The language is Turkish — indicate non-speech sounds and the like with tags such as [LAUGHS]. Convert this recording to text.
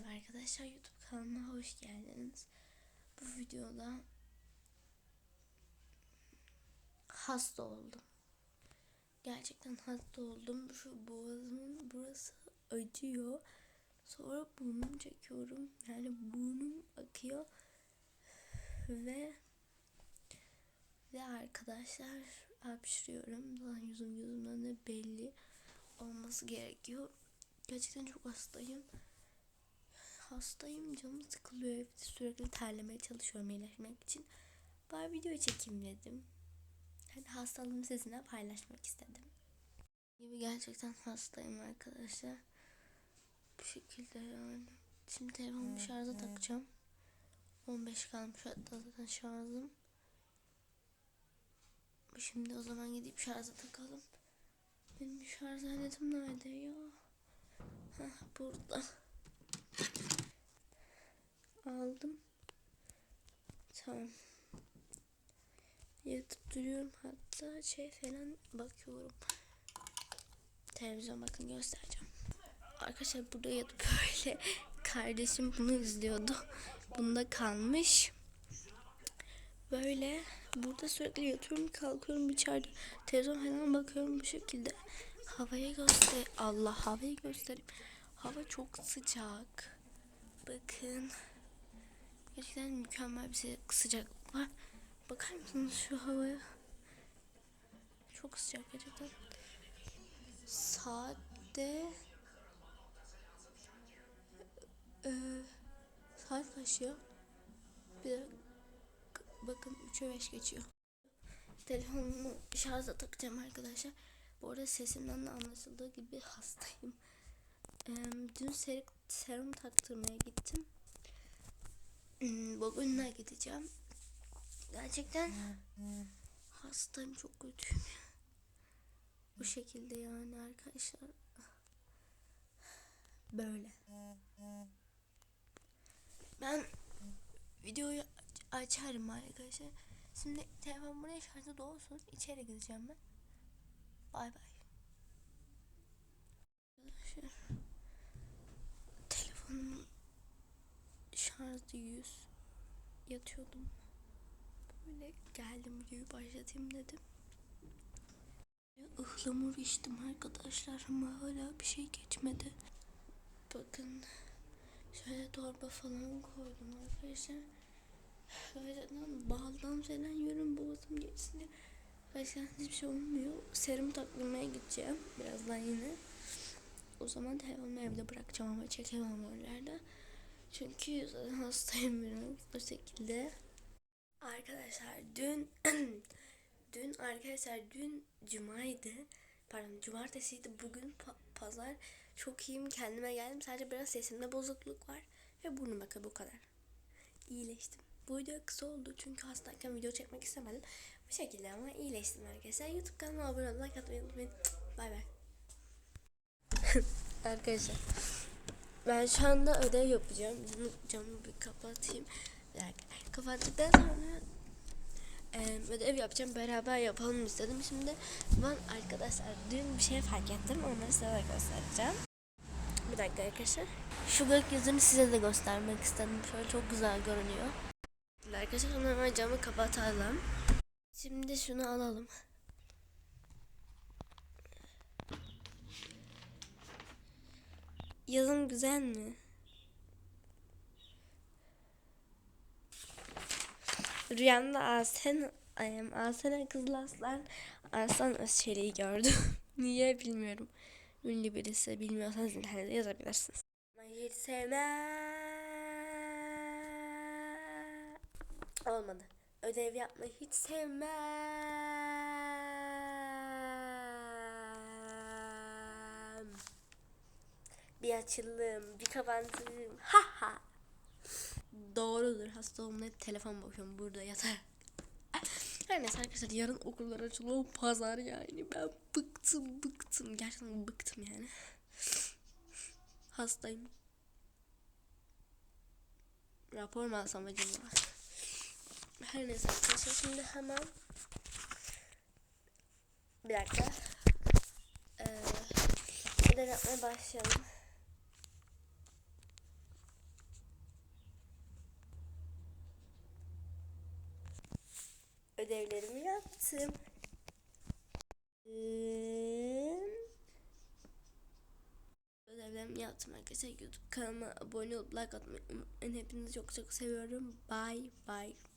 Merhaba arkadaşlar YouTube kanalıma hoş geldiniz. Bu videoda hasta oldum. Gerçekten hasta oldum. Şu boğazımın burası acıyor. Sonra burnum çekiyorum. Yani burnum akıyor. Ve ve arkadaşlar hapşırıyorum. Zaten yüzüm yüzümden de belli olması gerekiyor. Gerçekten çok hastayım hastayım canım sıkılıyor evde sürekli terlemeye çalışıyorum iyileşmek için. Bari video çekeyim dedim. Hani hastalığımı sizinle paylaşmak istedim. Gibi gerçekten hastayım arkadaşlar. Bu şekilde yani. Şimdi telefonumu şarja takacağım. 15 kalmış hatta zaten şarjım. Şimdi o zaman gidip şarja takalım. Benim şarj aletim nerede ya? Heh, burada aldım. Tamam. Yatıp duruyorum hatta şey falan bakıyorum. Televizyon bakın göstereceğim. Arkadaşlar burada yatıp [LAUGHS] böyle kardeşim bunu izliyordu. Bunda kalmış. Böyle burada sürekli yatıyorum kalkıyorum içeride televizyon falan bakıyorum bu şekilde. Havayı göster. Allah havayı göstereyim. Hava çok sıcak. Bakın. Gerçekten mükemmel bir sıcaklık var. Bakar mısınız şu havaya? Çok sıcak gerçekten. Saatte e, saat kaç ya? Bir dakika. Bakın 3'e 5 geçiyor. Telefonumu şarja takacağım arkadaşlar. Bu arada sesimden de anlaşıldığı gibi hastayım. Ee, dün ser serum taktırmaya gittim. Hmm, bugün gideceğim. Gerçekten hastayım çok kötüyüm. Bu şekilde yani arkadaşlar. Böyle. Ben videoyu açarım arkadaşlar. Şimdi telefon buraya şarjda dolsun. İçeri gideceğim ben. Bay bay. Telefonum şarjı 100 yatıyordum. Böyle geldim videoyu başlatayım dedim. Ihlamur içtim arkadaşlar ama hala bir şey geçmedi. Bakın şöyle torba falan koydum arkadaşlar. Şöyle baldan falan yiyorum boğazım geçsin diye. Başka hiçbir şey olmuyor. Serum takmaya gideceğim birazdan yine. O zaman telefonumu evde bırakacağım ama çekemem öylerde. Çünkü hastayım biraz bu şekilde. Arkadaşlar dün [CLEARS THROAT] dün arkadaşlar dün cumaydı. Pardon cumartesiydi. Bugün pa pazar. Çok iyiyim. Kendime geldim. Sadece biraz sesimde bozukluk var. Ve burnum bakıyor bu kadar. İyileştim. Bu video kısa oldu çünkü hastayken video çekmek istemedim. Bu şekilde ama iyileştim arkadaşlar. YouTube kanalıma abone olmayı, like atmayı unutmayın. Bay bay. [LAUGHS] arkadaşlar ben şu anda ödev yapacağım. Camı, camı bir kapatayım. Bir. Kapattıktan sonra e, ödev yapacağım. Beraber yapalım istedim. Şimdi ben arkadaşlar dün bir şey fark ettim. Onları size de göstereceğim. Bir dakika arkadaşlar. Şu gökyüzünü size de göstermek istedim. Şöyle çok güzel görünüyor. Arkadaşlar hemen camı kapatalım. Şimdi şunu alalım. Yazın güzel mi? Rüyamda Asen, Asena Kızıl Aslan Aslan Özçelik'i gördüm. [LAUGHS] Niye bilmiyorum. Ünlü birisi bilmiyorsanız internette yazabilirsiniz. Hiç sevmem. Olmadı. Ödev yapmayı hiç sevmem. Bir açılım, bir kapandım. Ha ha. Doğrudur. Hasta olmaya telefon bakıyorum burada yatar. Her neyse arkadaşlar yarın okullar açılıyor. Pazar yani. Ben bıktım bıktım. Gerçekten bıktım yani. Hastayım. Rapor mu alsam acaba? Her neyse arkadaşlar şimdi hemen bir dakika. Ee, yapmaya başlayalım. Ödevlerimi yaptım. Ödevlerimi yaptım arkadaşlar. YouTube kanalıma abone olup like atmayı unutmayın. Hepinizi çok çok seviyorum. Bye bye.